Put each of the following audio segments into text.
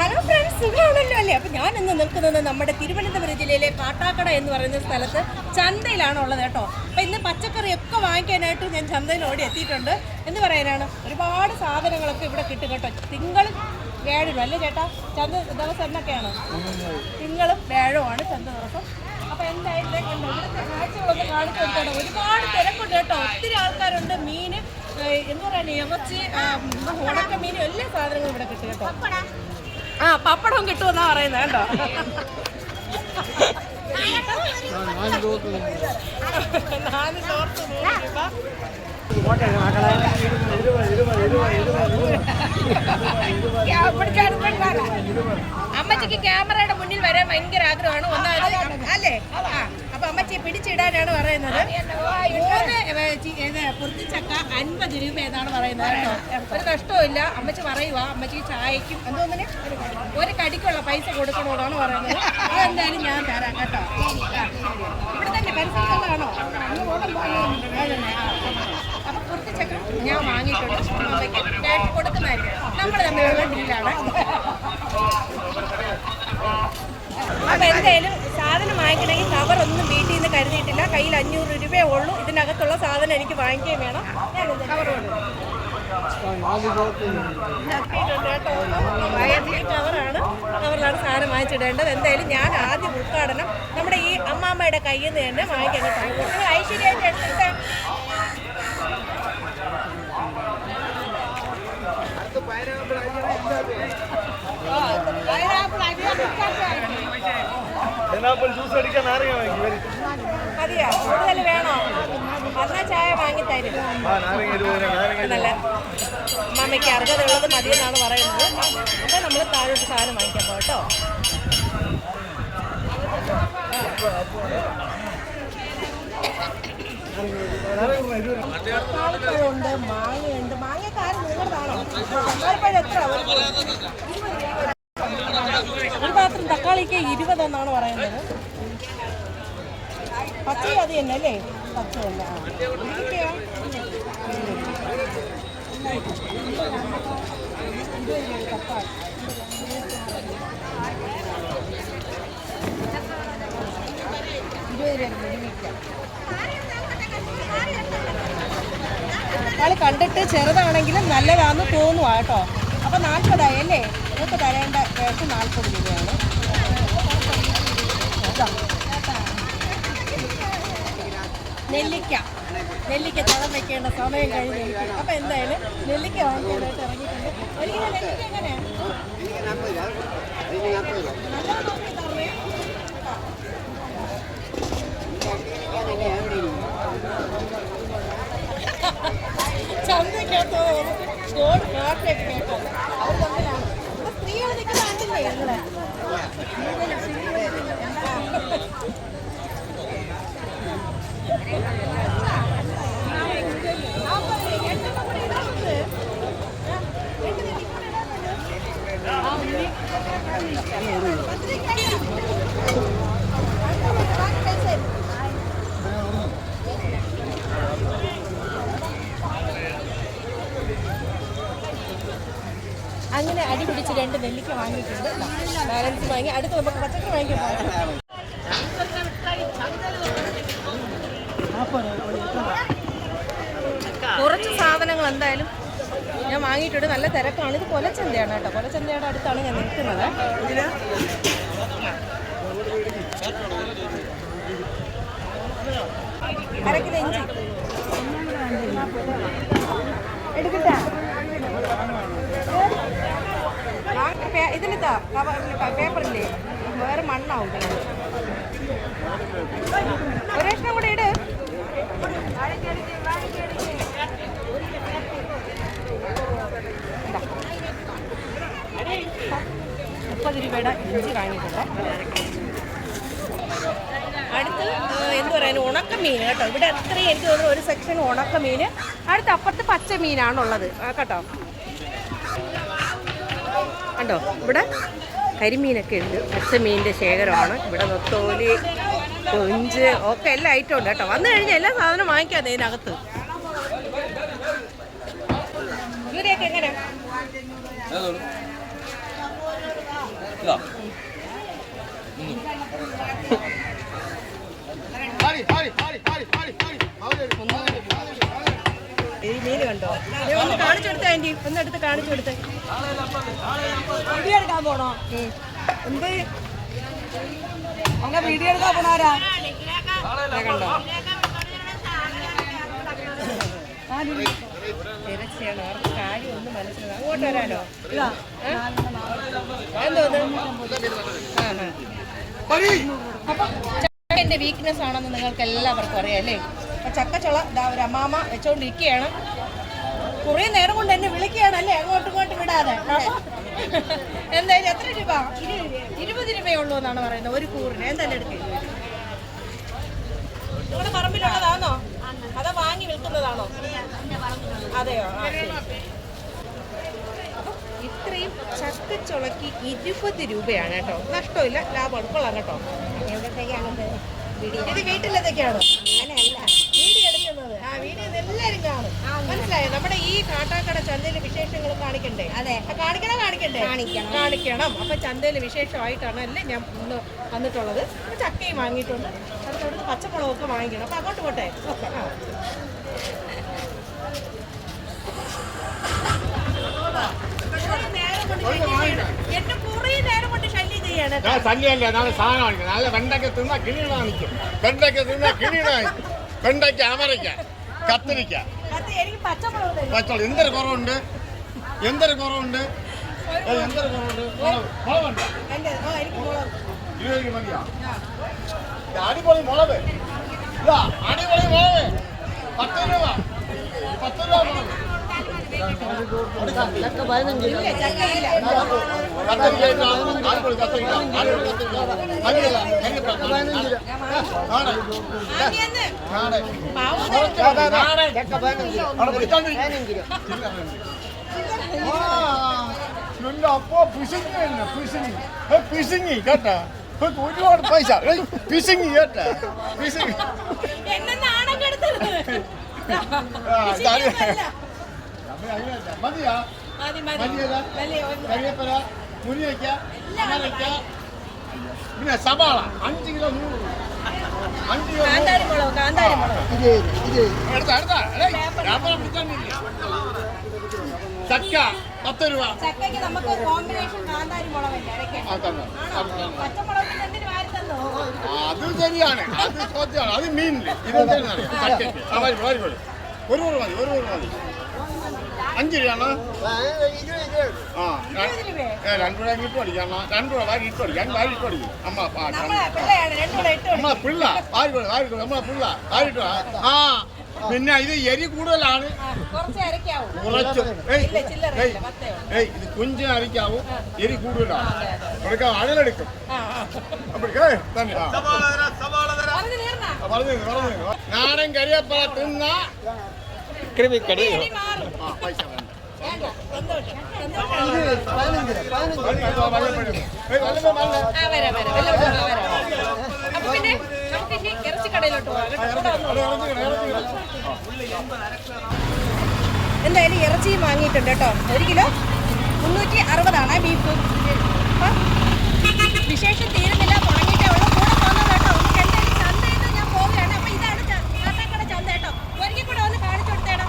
Hello friends സുഖമാണല്ലോ അല്ലേ? അപ്പം ഞാൻ ഇന്ന് നിൽക്കുന്നത് നമ്മുടെ തിരുവനന്തപുരം ജില്ലയിലെ കാട്ടാക്കട എന്ന് പറയുന്ന സ്ഥലത്ത് ചന്തയിലാണ് ഉള്ളത് കേട്ടോ. അപ്പം ഇന്ന് പച്ചക്കറിയൊക്കെ വാങ്ങിക്കാനായിട്ട് ഞാൻ ചന്തയിൽ ഓടി എത്തിയിട്ടുണ്ട്. എന്ന് പറയാനാണ്? ഒരുപാട് സാധനങ്ങളൊക്കെ ഇവിടെ കിട്ടും കേട്ടോ. തിങ്കളും വേഴും അല്ലേ ചേട്ടാ? ചന്ത ദിവസം എന്നൊക്കെയാണ്? തിങ്കളും വ്യാഴവുമാണ് ചന്ത ദിവസം. അപ്പം എന്തായാലും കാഴ്ചകളൊക്കെ കാണിച്ചു കൊടുക്കണം ഒരുപാട് തിരക്കുണ്ട് കേട്ടോ. ഒത്തിരി ആൾക്കാരുണ്ട്. മീൻ എന്ന് പറയുന്നത് ഇറച്ചി ആ, ഉണക്ക മീനും എല്ലാ സാധനങ്ങളും ഇവിടെ കിട്ടും കേട്ടോ. ആ പപ്പടം കിട്ടുമെന്നാ പറയുന്നത് കേട്ടോ അമ്മച്ചിക്ക് ക്യാമറയുടെ മുന്നിൽ വരാൻ ഭയങ്കര ആഗ്രഹമാണ്. ഒന്നാമത് അല്ലേ? അപ്പൊ അമ്മച്ചി പിടിച്ചിടാനാണ് പറയുന്നത്. മൂന്ന് ഏ, ചി- ഏത് അൻപത് രൂപ എന്നാണ് പറയുന്നത് കേട്ടോ. ഒരു നഷ്ടവും അമ്മച്ചി പറയുക അമ്മച്ചിക്ക് ചായക്കും എന്തോന്നിന് ഒരു കടിക്കുള്ള പൈസ കൊടുക്കണമെന്നാണ് പറയുന്നത്. അതെന്തായാലും ഞാൻ തരാം കേട്ടോ. ഇവിടെ തന്നെ പരിസരത്തുള്ളതാണോ? അപ്പൊ പൊത്തിച്ചക്ക ഞാൻ വാങ്ങിയിട്ടുണ്ട്. അമ്മയ്ക്ക് ക്യാഷ് കൊടുക്കുന്നതായിരിക്കും. നമ്മൾ തമ്മിലുള്ള ഡീലാണ് അപ്പൊ എന്തായാലും സാധനം വാങ്ങിക്കണമെങ്കിൽ കവർ ഒന്നും വീട്ടിൽ നിന്ന് കരുതിയിട്ടില്ല. കയ്യിൽ അഞ്ഞൂറ് രൂപയേ ഉള്ളൂ. ഇതിനകത്തുള്ള സാധനം എനിക്ക് വാങ്ങിക്കുകയും വേണം. ഞാൻ കവർ കവറാണ് കവറിലാണ് സാധനം വാങ്ങിച്ചിടേണ്ടത്. എന്തായാലും ഞാൻ ആദ്യം ഉദ്ഘാടനം നമ്മുടെ ഈ അമ്മാമ്മയുടെ കയ്യിൽ നിന്ന് തന്നെ വാങ്ങിക്കാൻ ഐശ്വര്യമായിട്ട് എടുത്തിട്ട്? പൈനാപ്പിൾ ജ്യൂസ് അടിക്കാൻ നാരങ്ങ വാങ്ങി മതിയോ? കൂടുതൽ വേണോ? വന്ന ചായ വാങ്ങി തരും. ആ നാരങ്ങ ഇരുപത് രൂപ നാരങ്ങ നല്ല അമ്മയ്ക്ക് അർഹതയുള്ളത് മതിയെന്നാണ് പറയുന്നത്. അപ്പോൾ നമ്മൾ താഴോട്ട് സാധനം വാങ്ങിക്കാൻ പോകാം കേട്ടോ. തക്കാളിപ്പഴമുണ്ട് മാങ്ങയുണ്ട്. മാങ്ങയൊക്കെ ആരും നിങ്ങളുടേതാണോ എത്ര? ഒരു പാത്രം തക്കാളിക്ക് ഇരുപതെന്നാണ് പറയുന്നത് പച്ച അത് തന്നെ അല്ലേ പച്ച. ഇതൊക്കെയോ? കണ്ടിട്ട് ചെറുതാണെങ്കിലും നല്ലതാണെന്ന് തോന്നുവാ കേട്ടോ അപ്പൊ നാൽപ്പതായി അല്ലേ? നിങ്ങൾക്ക് തരേണ്ട കേസ് നാൽപ്പത് രൂപയാണ്. നെല്ലിക്ക. നെല്ലിക്ക തളം വെക്കേണ്ട സമയം കഴിഞ്ഞു അപ്പൊ എന്തായാലും നെല്ലിക്ക വാങ്ങിക്കാനായിട്ട് ഇറങ്ങിയിട്ടുണ്ട്. കിലോ നെല്ലിക്ക എങ്ങനെയാണ് നല്ലത് നോക്കി சந்தை கேட்டோம் ஸ்டோர் கார்பரேட் கேட்டோம் അങ്ങനെ അടി പിടിച്ച് രണ്ട് നെല്ലിക്ക വാങ്ങിയിട്ടുണ്ട്. ബാലൻസ് വാങ്ങി. അടുത്ത് നമുക്ക് പച്ചക്കറി വാങ്ങിക്കാൻ പോകാം കുറച്ച് സാധനങ്ങൾ എന്തായാലും ഞാൻ വാങ്ങിയിട്ടുണ്ട്. നല്ല തിരക്കാണ്. ഇത് കൊലച്ചന്തയാണ് കേട്ടോ. കൊലച്ചന്തയുടെ അടുത്താണ് ഞാൻ നിൽക്കുന്നത്. അരക്കിലോ ഇഞ്ചി. ഇതിലിതാ പേപ്പറില്ലേ വേറെ മണ്ണാവും ഒരേഷ്ണം കൂടെ ഇട്. ഇതാ. മുപ്പത് രൂപയുടെ ഇഞ്ചി വാങ്ങിയിട്ടുണ്ട്. അടുത്ത് എന്ത് പറയാൻ ഉണക്കമീൻ കേട്ടോ. ഇവിടെ അത്രയും എനിക്ക് തോന്നുന്നു ഒരു സെക്ഷൻ ഉണക്കമീൻ അടുത്ത് അപ്പുറത്ത് പച്ച മീനാണുള്ളത് ആ കേട്ടോ. കണ്ടോ? ഇവിടെ കരിമീനൊക്കെ ഉണ്ട്. പച്ചമീനിന്റെ ശേഖരമാണ്. ഇവിടെ നൊത്തോലി കൊഞ്ച് ഒക്കെ എല്ലാ ഐറ്റം ഉണ്ട് കേട്ടോ. വന്നു കഴിഞ്ഞാൽ എല്ലാ സാധനവും വാങ്ങിക്കാതെ ഇതിനകത്ത്. യൂരിയൊക്കെ എങ്ങനെ എടുക്കാം ഈ മീൻ കണ്ടോ ദേ ഒന്ന് കാണിച്ചു കൊടുത്തേ ആന്റി. ഒന്ന് എടുത്ത് കാണിച്ചു കൊടുത്തേ. വീഡിയോ എടുക്കാൻ പോണോ? എന്ത്? അങ്ങനെ വീഡിയോ എടുക്കാൻ പോണാരാ കണ്ടോ തിരച്ചിയാണ് അവർക്ക് കാര്യം ഒന്നും മനസ്സിലാവും അങ്ങോട്ട് വരാനോ എന്തോന്ന് എന്റെ വീക്ക്നെസ് ആണെന്ന് നിങ്ങൾക്ക് എല്ലാവർക്കും അറിയാം അല്ലേ? അപ്പൊ ചക്കച്ചുള ഒരു അമ്മാമ വെച്ചോണ്ടിരിക്കുകയാണ് കുറേ നേരം കൊണ്ട് എന്നെ വിളിക്കുകയാണ് അല്ലേ അങ്ങോട്ടും ഇങ്ങോട്ടും വിടാതെ. എന്തായാലും എത്ര രൂപ? ഇരുപത് രൂപയേ ഉള്ളൂ എന്നാണ് പറയുന്നത്. ഒരു കൂറിന്. എന്തായാലും എടുക്കുക നിങ്ങളുടെ പറമ്പിലുള്ളതാണോ? അതോ വാങ്ങി വിൽക്കുന്നതാണോ? അതെയോ? ഇത്രയും ശരി. ചുളക്കി ഇത്രയും ചക്കച്ചുളക്ക് ഇരുപത് രൂപയാണ് കേട്ടോ. നഷ്ടമില്ല. ലാഭം കൊള്ളാം കേട്ടോ. ഇത്? ആ വീഡിയോ എല്ലാരും കാണും. മനസ്സിലായോ? നമ്മുടെ ഈ കാട്ടാക്കട ചന്തയിലെ വിശേഷങ്ങൾ കാണിക്കണ്ടേ? അതെ. കാണിക്കണം കാണിക്കണ്ടേ? കാണിക്കണം. കാണിക്കണം. അപ്പൊ ചന്തയിലെ വിശേഷമായിട്ടാണ് അല്ലേ ഞാൻ ഇന്ന് വന്നിട്ടുള്ളത്. അപ്പൊ ചക്കയും വാങ്ങിയിട്ടുണ്ട്. അടുത്തടുത്ത് പച്ചമുളകൊക്കെ വാങ്ങിക്കണം. അപ്പൊ അങ്ങോട്ട് പോട്ടെ? എന്നെ കുറേ നേരം കൊണ്ട് ശല്യം ചെയ്യാണ് ഞാൻ ശല്യമല്ല നാളെ സാധനം കാണിക്കണം നല്ല വെണ്ടയ്ക്ക് തിന്നാ കിണിയിടാ നിൽക്കും. വെണ്ടയ്ക്ക് തിന്നാ കിണിയിടാ വെണ്ടയ്ക്ക് അമരയ്ക്ക. കത്തിരിക്ക. പച്ചോളൂ എന്തൊരു കുറവുണ്ട്? എന്തൊരു കുറവുണ്ട്? എന്തൊരു കുറവുണ്ട്? ഇരുപത് മതിയാ. അടിപൊളി ഇതാ അടിപൊളി മുളക്. പത്ത് രൂപ. പത്ത് രൂപ മുളക്. അപ്പോ പിശുങ്ങി പിശുങ്ങി പിശുങ്ങി കേട്ടാ ഇപ്പൊ ഒരുപാട് പൈസ പിസിങ് പിശുങ്ങി കേട്ടാ പിശുങ്ങി എന്നെ നാണം കെടുത്തത് ആ, ഇതാണ്. അമ്മേ, അതിനല്ല. മതിയാ? മതി മതി. മതിയതാ? മതി ഒന്ന് കരിയപ്പല മുരിയക്ക അമരക്ക പിന്നെ സവാള അഞ്ച് കിലോ നൂറ്. രൂപ. അഞ്ച് കിലോ നൂറ്. കാന്താരി മുളക് കാന്താരി മുളക്. എടുത്ത എടുത്ത വ്യാപാരം പിടിച്ചോണ്ടിരിക്കുക ചക്ക പത്ത് രൂപ. ചക്കയ്ക്ക് നമുക്ക് ഒരു കോമ്പിനേഷൻ കാന്താരി മുളകല്ലേ അരയ്ക്കാൻ ആ തന്നെ. ആണോ? പച്ചമുളകിന് എന്തിനു വാരി തന്നോ? അത് ശരിയാണ്. അത് ചോദ്യമാണ് അത് മീനിൽ ഇത് എന്തിനാണ് ചക്കയ്ക്ക്. ആ മതി മതി മതി ഒരു കൂറ് മതി ഒരു കൂറ് മതി. അഞ്ച് രൂപയാണോ ആ ര- രൂപയോ? ഏ, രണ്ട് രൂപ ഇട്ട് പഠിക്കാം. രണ്ട് രൂപ വാരി ഇട്ട് പഠിക്കാം. വാരി ഇട്ട് പഠിക്കും. അമ്മ ആ, നമ്മളെ പിള്ളയാണ് രണ്ടുകൂടെ ഇട്ട് നമ്മളെ പിള്ള വാരി കൊടു വാരി കൊടു നമ്മളെ പിള്ള വാരി ഇട്ട് വാ. ആ പിന്നെ ഇത് എരി കൂടുതലാണ്. ആ, കുറച്ച് അരയ്ക്കാവൂ. കുറച്ച് ഏയ്, ഇല്ല ചില്ലറ ഏയ്, ഇല്ല പത്തേ ഉള്ളൂ. ഏയ് ഇത് കുഞ്ചിന് അരിക്കാവും എരി കൂടുതലാണ്. കൊടുക്കാം അഴലെടുക്കും. ആ ആ. അപ്പോഴേ തന്നെ ആ. പറഞ്ഞു തീർന്നാ? ആ, പറഞ്ഞു തരൂ, പറഞ്ഞു തരൂ. നാടൻ കരിയപ്പഴ തിന്ന ഇറച്ചിക്കട, ഇറച്ചിക്കട. എന്തായാലും ഇറച്ചിയും വാങ്ങിയിട്ടുണ്ട് കേട്ടോ ഒരു കിലോ മുന്നൂറ്റി അറുപതാണ് ബീഫ് അപ്പം വിശേഷം തീരുന്നില്ല തുടങ്ങിയിട്ടേ ഉള്ളൂ കൂടെ പോകുന്നത് കേട്ടോ നമുക്ക് എന്തായാലും ചന്തയിൽ നിന്ന് ഞാൻ പോവുകയാണ് അപ്പം ഇതാണ് ച- കാട്ടാക്കട ചന്ത കേട്ടോ ഒരിക്കൽ കൂടെ ഒന്ന് കാണിച്ചു കൊടുത്തേടാ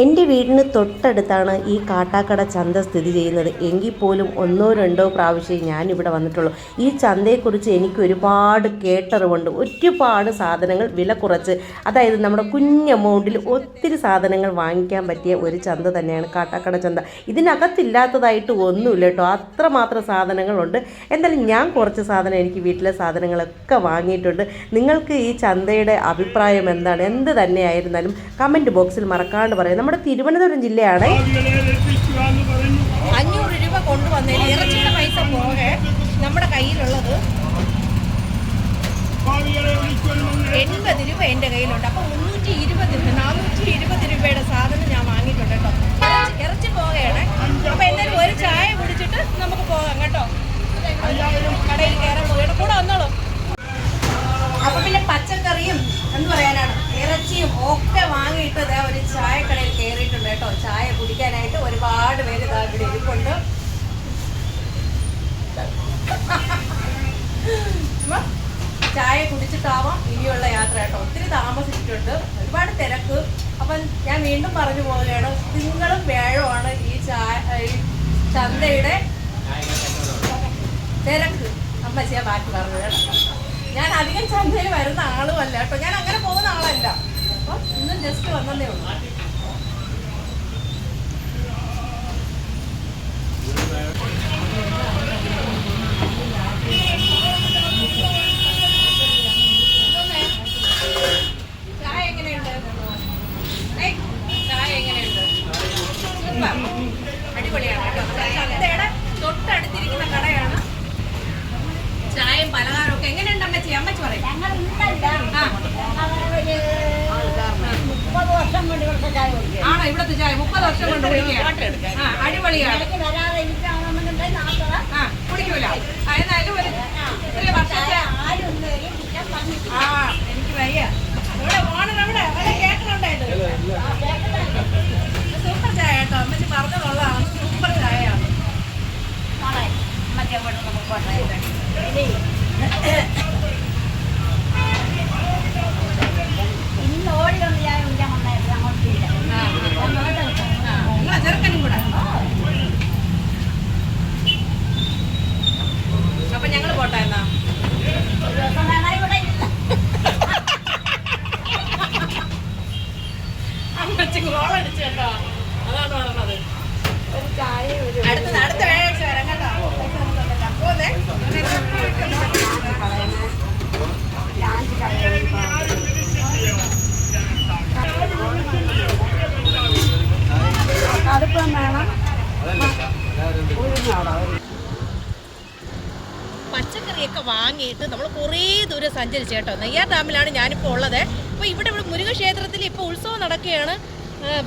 എന്റെ വീടിന് തൊട്ടടുത്താണ് ഈ കാട്ടാക്കട ചന്ത സ്ഥിതി ചെയ്യുന്നത്. എങ്കിൽ പോലും ഒന്നോ രണ്ടോ പ്രാവശ്യം ഞാനിവിടെ വന്നിട്ടുള്ളൂ. ഈ ചന്തയെക്കുറിച്ച് എനിക്ക് ഒരുപാട് കേട്ടറിവുണ്ട്. ഒരുപാട് സാധനങ്ങൾ വില കുറച്ച്. അതായത് നമ്മുടെ കുഞ്ഞ് എമൗണ്ടിൽ ഒത്തിരി സാധനങ്ങൾ വാങ്ങിക്കാൻ പറ്റിയ ഒരു ചന്ത തന്നെയാണ് കാട്ടാക്കട ചന്ത. ഇതിനകത്തില്ലാത്തതായിട്ട് ഒന്നുമില്ല കേട്ടോ. അത്രമാത്രം സാധനങ്ങളുണ്ട്. എന്തായാലും ഞാൻ കുറച്ച് സാധനം എനിക്ക് വീട്ടിലെ സാധനങ്ങളൊക്കെ വാങ്ങിയിട്ടുണ്ട്. നിങ്ങൾക്ക് ഈ ചന്തയുടെ അഭിപ്രായം എന്താണ്? എന്ത് തന്നെയായിരുന്നാലും കമന്റ് ബോക്സിൽ മറക്കാണ്ട് പറയാം. നമ്മുടെ തിരുവനന്തപുരം ജില്ലയാണ്. അഞ്ഞൂറ് രൂപ കൊണ്ടുവന്നതിൽ ഇറച്ചിയുടെ പൈസ പോകെ നമ്മുടെ കയ്യിലുള്ളത്. എൺപത് രൂപ എന്റെ കയ്യിലുണ്ട്. അപ്പം മുന്നൂറ്റി ഇരുപത് രൂപ നാനൂറ്റി ഇരുപത് രൂപയുടെ സാധനം ഞാൻ വാങ്ങിയിട്ടുണ്ട് കേട്ടോ. ഇറച്ചി പോകയാണ്. പോവുകയാണ് അപ്പം എന്തായാലും ഒരു ചായ കുടിച്ചിട്ട് നമുക്ക് പോകാം കേട്ടോ. കടയിൽ കയറാൻ പോവുകയാണ്. കൂടെ വന്നോളൂ. അപ്പൊ പിന്നെ പച്ചക്കറിയും എന്ന് പറയാനാണ്. ഇറച്ചിയും ഒക്കെ വാങ്ങിയിട്ട് ദേ ഒരു ചായക്കടയിൽ കയറിയിട്ടുണ്ട് കേട്ടോ ചായ കുടിക്കാനായിട്ട് ഒരുപാട് പേര് ഇതാ ഇവിടെ ഇരിപ്പുണ്ട് എന്നിട്ടാവാം ഇനിയുള്ള യാത്ര കേട്ടോ. ഒത്തിരി താമസിച്ചിട്ടുണ്ട്. ഒരുപാട് തിരക്ക്. അപ്പം ഞാൻ വീണ്ടും പറഞ്ഞു പോവുകയാണ്. തിങ്കളും വേഴമാണ് ഈ ചായ ചന്തയുടെ തിരക്ക്. അമ്മച്ചിയാ ബാക്കി പറഞ്ഞു ഞാൻ അധികം ചന്തയിൽ വരുന്ന ആളുമല്ല കേട്ടോ. ഞാൻ അങ്ങനെ പോകുന്ന ആളല്ല. അപ്പം ഇന്നും ജസ്റ്റ് വന്നതേ ഉള്ളൂ ചായ എങ്ങനെയുണ്ട് ഏയ്, ചായ എങ്ങനെയുണ്ട് സൂപ്പർ. അടിപൊളിയാണ് കേട്ടോ നമ്മുടെ ചന്തയുടെ തൊട്ടടുത്തിരിക്കുന്ന കടയാണ് ചായയും പലഹാരവും ഒക്കെ എങ്ങനെയുണ്ട് അമ്മച്ചി അമ്മച്ചി പറയും ഞങ്ങൾ ഇന്നല്ല ആ. അവരൊരു മുപ്പത് വർഷം കൊണ്ട് ഇവിടുത്തെ ചായ കുടിക്കുക ആണോ ഇവിടുത്തെ ചായ മുപ്പത് വർഷം കൊണ്ട് കുടിക്കുക ആ അടിപൊളിയാണ് ഇടയ്ക്ക് വരാതെ എനിക്കാണെന്നുണ്ടെങ്കിൽ നാളെ ആ കുടിക്കൂല ആ, എന്നാലും ഒരു ഒരു വർഷത്തെ ആരും ഒന്നും ഒരു കുറ്റം പറഞ്ഞിട്ടില്ല. ആ എനിക്ക് വയ്യ ഇവിടെ ഓണർ എവിടെ അവിടെ കേൾക്കണുണ്ടായിട്ട് സൂപ്പർ ചായ കേട്ടോ അമ്മച്ചി പറഞ്ഞതുള്ളതാണ് സൂപ്പർ ചായയാണ് നാളെ മറ്റേ വീട്ടിൽ നമുക്ക് കൊണ്ടുപോയി. ഇനി ഇന്ന് ഓടി വന്ന് ചായ കുടിക്കാൻ വന്നായിരുന്നു അങ്ങോട്ട് ഇല്ല. ആ, ആ, ആ. നിങ്ങളെ ചെറുക്കനും കൂടെ അപ്പൊ ഞങ്ങൾ പോട്ടെ എന്നാ ഒരു ദിവസം ഞങ്ങൾ ഇവിടെ ഇല്ല. അമ്മച്ചി ഗോളടിച്ചു കേട്ടോ അതാണ് പറഞ്ഞത്. അടുത്ത അടുത്ത വ്യാഴാഴ്ച വരാം കേട്ടോ. പോന്നേ. അടുപ്പം വേണം. പച്ചക്കറിയൊക്കെ വാങ്ങിയിട്ട് നമ്മൾ കുറേ ദൂരം സഞ്ചരിച്ചു കേട്ടോ. നെയ്യാർ ഡാമിലാണ് ഞാനിപ്പോൾ ഉള്ളത്. അപ്പോൾ ഇവിടെ ഇവിടെ മുരുകക്ഷേത്രത്തിൽ ഇപ്പോൾ ഉത്സവം നടക്കുകയാണ്.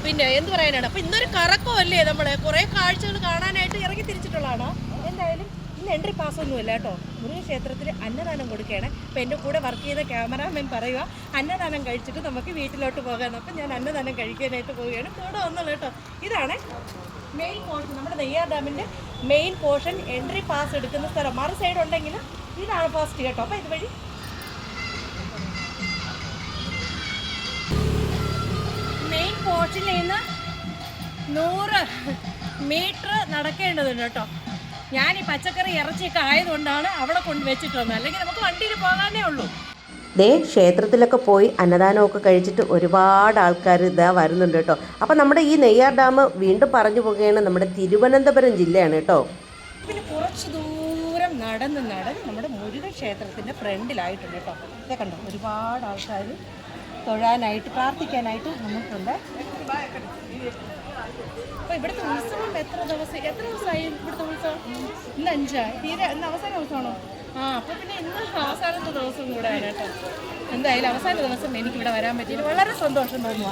പിന്നെ എന്ത് പറയാനാണ്? അപ്പൊ ഇന്നൊരു കറക്കമല്ലേ നമ്മൾ? കുറേ കാഴ്ചകൾ കാണാനായിട്ട് ഇറങ്ങി തിരിച്ചിട്ടുള്ളതാണോ? എന്തായാലും ഇന്ന് എൻട്രി പാസ് ഒന്നുമില്ല കേട്ടോ. മുരുകക്ഷേത്രത്തിൽ അന്നദാനം കൊടുക്കുകയാണ്. അപ്പൊ എന്റെ കൂടെ വർക്ക് ചെയ്ത ക്യാമറാമാൻ പറയുക അന്നദാനം കഴിച്ചിട്ട് നമുക്ക് വീട്ടിലോട്ട് പോകാമെന്ന് അപ്പം ഞാൻ അന്നദാനം കഴിക്കാനായിട്ട് പോവുകയാണ്. കൂടെ വന്നുള്ളൂ കേട്ടോ. ഇതാണ് മെയിൻ പോർഷൻ നമ്മുടെ നെയ്യാർ ഡാമിന്റെ മെയിൻ പോർഷൻ എൻട്രി പാസ് എടുക്കുന്ന സ്ഥലം. മറു സൈഡ് ഉണ്ടെങ്കിൽ ഇതാണ് ഫസ്റ്റ് കേട്ടോ. അപ്പോൾ ഇതുവഴി പോർഷനിൽ നിന്ന് നൂറ് മീറ്റർ നടക്കേണ്ടതുണ്ട് കേട്ടോ. ഞാൻ ഈ പച്ചക്കറി ഇറച്ചിയൊക്കെ ആയതുകൊണ്ടാണ് അവിടെ കൊണ്ട് വെച്ചിട്ട് അല്ലെങ്കിൽ നമുക്ക് വണ്ടിയിൽ പോകാനേ ഉള്ളൂ. ദേ ക്ഷേത്രത്തിലൊക്കെ പോയി അന്നദാനമൊക്കെ കഴിച്ചിട്ട് ഒരുപാട് ആൾക്കാർ ഇതാ വരുന്നുണ്ട് കേട്ടോ. അപ്പോൾ നമ്മുടെ ഈ നെയ്യാർ ഡാം വീണ്ടും പറഞ്ഞു പോകുകയാണ് നമ്മുടെ തിരുവനന്തപുരം ജില്ലയാണ് കേട്ടോ. പിന്നെ കുറച്ച് ദൂരം നടന്ന് നടന്ന് നമ്മുടെ മുരുകൻ ക്ഷേത്രത്തിന്റെ ഫ്രണ്ടിലായിട്ടുണ്ട് കേട്ടോ. ഇതൊക്കെ കണ്ടോ? ഒരുപാട് ആൾക്കാർ തൊഴാനായിട്ട് പ്രാർത്ഥിക്കാനായിട്ട് നമുക്കുണ്ട് അപ്പോൾ ഇവിടുത്തെ ഉത്സവം എത്ര ദിവസം എത്ര ദിവസമായി ഇവിടുത്തെ ഉത്സവം? ഇന്ന് അഞ്ചാ? തീരെ ഇന്ന് അവസാന ദിവസമാണോ? ആ അപ്പോൾ പിന്നെ ഇന്ന് അവസാനത്തെ ദിവസം കൂടെ കേട്ടോ. എന്തായാലും അവസാന ദിവസം എനിക്കിവിടെ വരാൻ പറ്റിയിട്ട് വളരെ സന്തോഷം തോന്നുക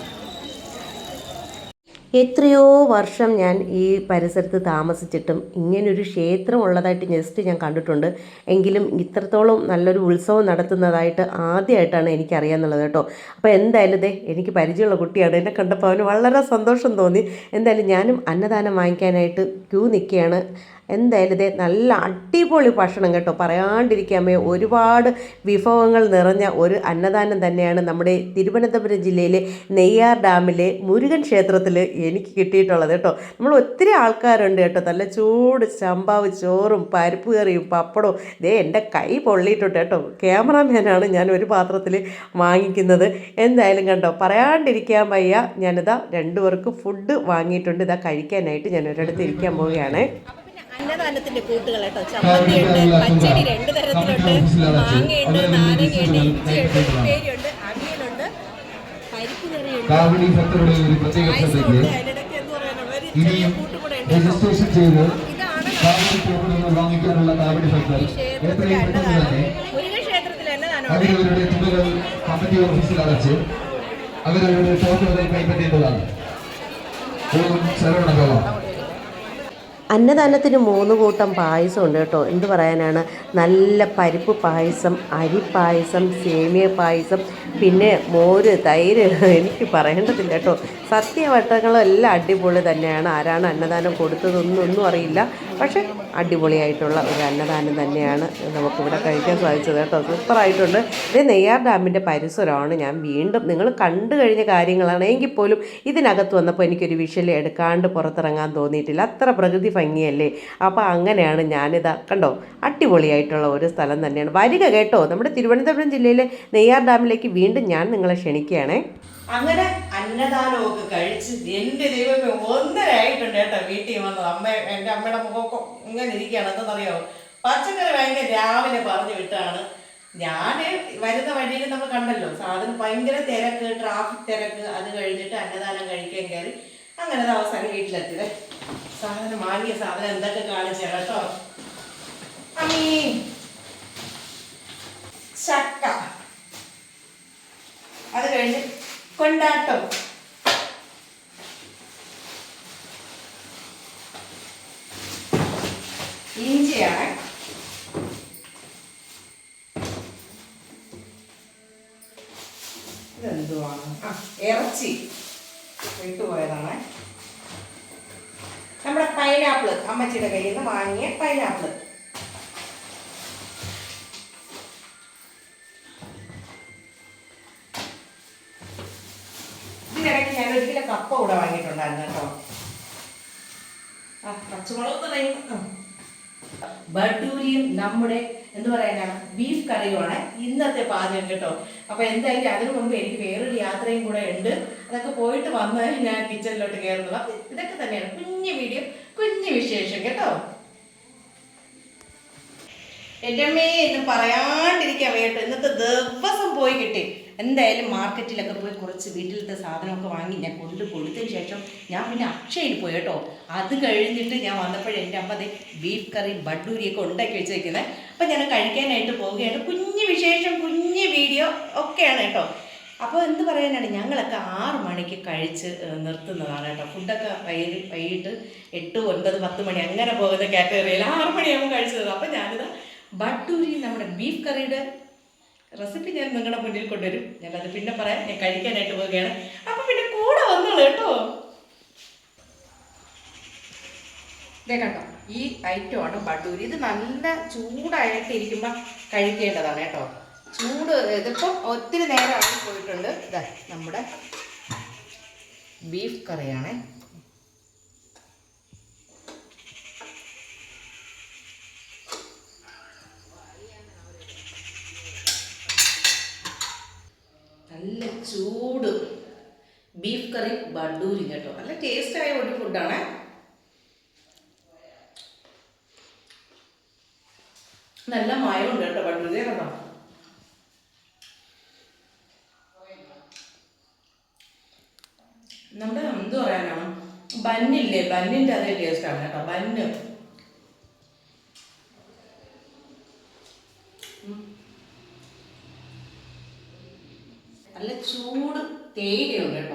എത്രയോ വർഷം ഞാൻ ഈ പരിസരത്ത് താമസിച്ചിട്ടും ഇങ്ങനൊരു ക്ഷേത്രം ഉള്ളതായിട്ട് ജസ്റ്റ് ഞാൻ കണ്ടിട്ടുണ്ട്. എങ്കിലും ഇത്രത്തോളം നല്ലൊരു ഉത്സവം നടത്തുന്നതായിട്ട് ആദ്യമായിട്ടാണ് എനിക്കറിയാമെന്നുള്ളത് കേട്ടോ. അപ്പോൾ എന്തായാലും ഇതേ എനിക്ക് പരിചയമുള്ള കുട്ടിയാണ്. എന്നെ കണ്ടപ്പോൾ അവന് വളരെ സന്തോഷം തോന്നി. എന്തായാലും ഞാനും അന്നദാനം വാങ്ങിക്കാനായിട്ട് ക്യൂ നിൽക്കുകയാണ്. എന്തായാലും ഇതേ നല്ല അടിപൊളി ഭക്ഷണം കേട്ടോ. പറയാണ്ടിരിക്കാമേ ഒരുപാട് വിഭവങ്ങൾ നിറഞ്ഞ ഒരു അന്നദാനം തന്നെയാണ് നമ്മുടെ തിരുവനന്തപുരം ജില്ലയിലെ നെയ്യാർ ഡാമിലെ മുരുകൻ ക്ഷേത്രത്തിൽ എനിക്ക് കിട്ടിയിട്ടുള്ളത് കേട്ടോ. നമ്മൾ ഒത്തിരി ആൾക്കാരുണ്ട് കേട്ടോ. നല്ല ചൂട് ചമ്പാവ് ചോറും പരിപ്പ് കറിയും പപ്പടവും. ദേ എന്റെ കൈ പൊള്ളിയിട്ടുണ്ട് കേട്ടോ. ക്യാമറാമാനാണ് ഞാൻ ഒരു പാത്രത്തിൽ വാങ്ങിക്കുന്നത്. എന്തായാലും കണ്ടോ പറയാണ്ടിരിക്കാൻ വയ്യ. ഞാനിതാ രണ്ടുപേർക്ക് ഫുഡ് വാങ്ങിയിട്ടുണ്ട്. ഇതാ കഴിക്കാനായിട്ട് ഞാൻ ഒരിടത്ത് ഇരിക്കാൻ പോവുകയാണ്. അന്നദാനത്തിന്റെ കൂട്ടുകൾ കേട്ടോ ചമ്മന്തിയുണ്ട് പച്ചടി രണ്ട് തരത്തിലുണ്ട് മാങ്ങയുണ്ട് നാരങ്ങയുണ്ട് ഇഞ്ചിയുണ്ട് ഉപ്പേരിയുണ്ട് അവിയലുണ്ട് പരിപ്പ് കറിയുണ്ട് പായസമുണ്ട് അതിനിടയ്ക്ക് എന്ന് പറയാൻ ഒരു ചെറിയ കൂട്ടുകൂടെ ഉണ്ട് വാങ്ങിക്കാനുള്ള കാവടി അന്നദാനമാണ് അവരവരുടെ തുകകൾ കമ്മിറ്റി ഓഫീസിൽ അടച്ച് അവരവരുടെ ടോക്കണുകൾ കൈപ്പറ്റേണ്ടതാണ് ശരവണ അന്നദാനത്തിന് മൂന്ന് കൂട്ടം പായസം ഉണ്ട് കേട്ടോ. എന്ത് പറയാനാണ്? നല്ല പരിപ്പ് പായസം അരി പായസം സേമിയ പായസം പിന്നെ മോര് തൈര്. എനിക്ക് പറയേണ്ടതില്ല കേട്ടോ. സത്യവട്ടങ്ങളും എല്ലാം അടിപൊളി തന്നെയാണ്. ആരാണ് അന്നദാനം കൊടുത്തതൊന്നും അറിയില്ല. പക്ഷേ അടിപൊളിയായിട്ടുള്ള ഒരു അന്നദാനം തന്നെയാണ് നമുക്കിവിടെ കഴിക്കാൻ സാധിച്ചത് കേട്ടോ. സൂപ്പറായിട്ടുണ്ട്. ഇത് നെയ്യാർ ഡാമിന്റെ പരിസരമാണ് ഞാൻ വീണ്ടും നിങ്ങൾ കണ്ടു കഴിഞ്ഞ കാര്യങ്ങളാണ്. എങ്കിൽ പോലും ഇതിനകത്ത് വന്നപ്പോൾ എനിക്കൊരു വിഷൽ എടുക്കാണ്ട് പുറത്തിറങ്ങാൻ തോന്നിയിട്ടില്ല. അത്ര പ്രകൃതി ഭംഗിയല്ലേ? അപ്പോൾ അങ്ങനെയാണ് ഞാനിത് കണ്ടോ അടിപൊളിയായിട്ടുള്ള ഒരു സ്ഥലം തന്നെയാണ്. വരിക കേട്ടോ. നമ്മുടെ തിരുവനന്തപുരം ജില്ലയിലെ നെയ്യാർ ഡാമിലേക്ക് വീണ്ടും ഞാൻ നിങ്ങളെ ക്ഷണിക്കുകയാണേ. അങ്ങനെ അന്നദാനമൊക്കെ കഴിച്ച് എന്റെ ദൈവമേ ഒന്നരായിട്ടുണ്ട് കേട്ടോ വീട്ടിൽ വന്നത്. അമ്മ എന്റെ അമ്മയുടെ മുഖമൊക്കെ ഇങ്ങനെ ഇരിക്കുകയാണ്. എന്തെന്നറിയാമോ പച്ചക്കറി ഭയങ്കര രാവിലെ പറഞ്ഞു വിട്ടാണ്. ഞാൻ വരുന്ന വഴിയിൽ നമ്മൾ കണ്ടല്ലോ സാധനം ഭയങ്കര തിരക്ക് ട്രാഫിക് തിരക്ക്. അത് കഴിഞ്ഞിട്ട് അന്നദാനം കഴിക്കാൻ കയറി അങ്ങനെ അവസാനം വീട്ടിലെത്തിയത് സാധനം വാങ്ങിയ സാധനം എന്തൊക്കെ കാണിച്ചാണ് കേട്ടോ അമ്മീ ചക്ക അത് കഴിഞ്ഞ് കൊണ്ടാട്ടം ഇഞ്ചിയാണ് ഇതെന്തുവാണ് ആ ഇറച്ചി വിട്ടുപോയതാണ് നമ്മുടെ പൈനാപ്പിൾ അമ്മച്ചിയുടെ കയ്യിൽ നിന്ന് വാങ്ങിയ പൈനാപ്പിൾ ഇതിനിടയ്ക്ക് ഞാൻ ഒരു കിലോ കപ്പ കൂടെ വാങ്ങിയിട്ടുണ്ടായിരുന്നു കേട്ടോ. പച്ചമുളക് ബഡൂരിയും നമ്മുടെ എന്ന് പറയാനാണ് ബീഫ് കറിയുമാണ് ഇന്നത്തെ പാചകം കേട്ടോ. അപ്പൊ എന്തായാലും അതിനു മുമ്പ് എനിക്ക് വേറൊരു യാത്രയും കൂടെ ഉണ്ട്. അതൊക്കെ പോയിട്ട് വന്നാൽ ഞാൻ കിച്ചണിലോട്ട് കയറുന്നത് ഇതൊക്കെ തന്നെയാണ് കുഞ്ഞു വീഡിയോ കുഞ്ഞു വിശേഷം കേട്ടോ. എന്റെ അമ്മേ ഇന്ന് പറയാണ്ടിരിക്കാൻ കേട്ടോ. ഇന്നത്തെ ദിവസം പോയി കിട്ടി. എന്തായാലും മാർക്കറ്റിലൊക്കെ പോയി കുറച്ച് വീട്ടിലത്തെ സാധനമൊക്കെ വാങ്ങി ഞാൻ കൊണ്ട് കൊടുത്തതിന് ശേഷം ഞാൻ പിന്നെ അക്ഷയിൽ പോയി കേട്ടോ. അത് കഴിഞ്ഞിട്ട് ഞാൻ വന്നപ്പോഴേ എന്റെ അമ്മ ദേ ബീഫ് കറി ബഡൂരിയൊക്കെ ഉണ്ടാക്കി വെച്ചേക്കുന്നത് അപ്പം ഞാൻ കഴിക്കാനായിട്ട് പോവുകയാണ്. കുഞ്ഞു വിശേഷം കുഞ്ഞു വീഡിയോ ഒക്കെയാണ് കേട്ടോ. അപ്പോൾ എന്ത് പറയാനാണ്? ഞങ്ങളൊക്കെ ആറ് മണിക്ക് കഴിച്ച് നിർത്തുന്നതാണ് കേട്ടോ. ഫുഡൊക്കെ വൈകി വൈകിട്ട് എട്ട് ഒൻപത് പത്ത് മണി അങ്ങനെ പോകുന്ന കാറ്റഗറിയിൽ ആറ് മണിയാകുമ്പോൾ കഴിച്ചത് അപ്പോൾ ഞാനിത് ബട്ടൂരി നമ്മുടെ ബീഫ് കറിയുടെ റെസിപ്പി ഞാൻ നിങ്ങളുടെ മുന്നിൽ കൊണ്ടുവരും. ഞാനത് പിന്നെ പറയാം. ഞാൻ കഴിക്കാനായിട്ട് പോവുകയാണ്. അപ്പോൾ പിന്നെ കൂടെ വന്നോളൂ കേട്ടോ. ഇതേ കണ്ടോ? ഈ ആണ് ബട്ടൂരി. ഇത് നല്ല ചൂടായിട്ട് ഇരിക്കുമ്പോൾ കഴിക്കേണ്ടതാണ് കേട്ടോ. ചൂട് ഇതിപ്പം ഒത്തിരി നേരം ആയി പോയിട്ടുണ്ട്. ഇതാ നമ്മുടെ ബീഫ് കറിയാണ്. നല്ല ചൂട്. ബീഫ് കറി ബഡൂരി കേട്ടോ. നല്ല ടേസ്റ്റായ ഒരു ഫുഡാണ് നല്ല മായമുണ്ട് കേട്ടോ ബഡൂരി കേട്ടോ നമ്മുടെ എന്ത് പറയാനാണ്? ബന്നില്ലേ? ബന്നിന്റെ അതേ ടേസ്റ്റാണ് കേട്ടോ. ബന്ന് നല്ല ചൂട് തേയിലയുണ്ട് കേട്ടോ. സൂപ്പർ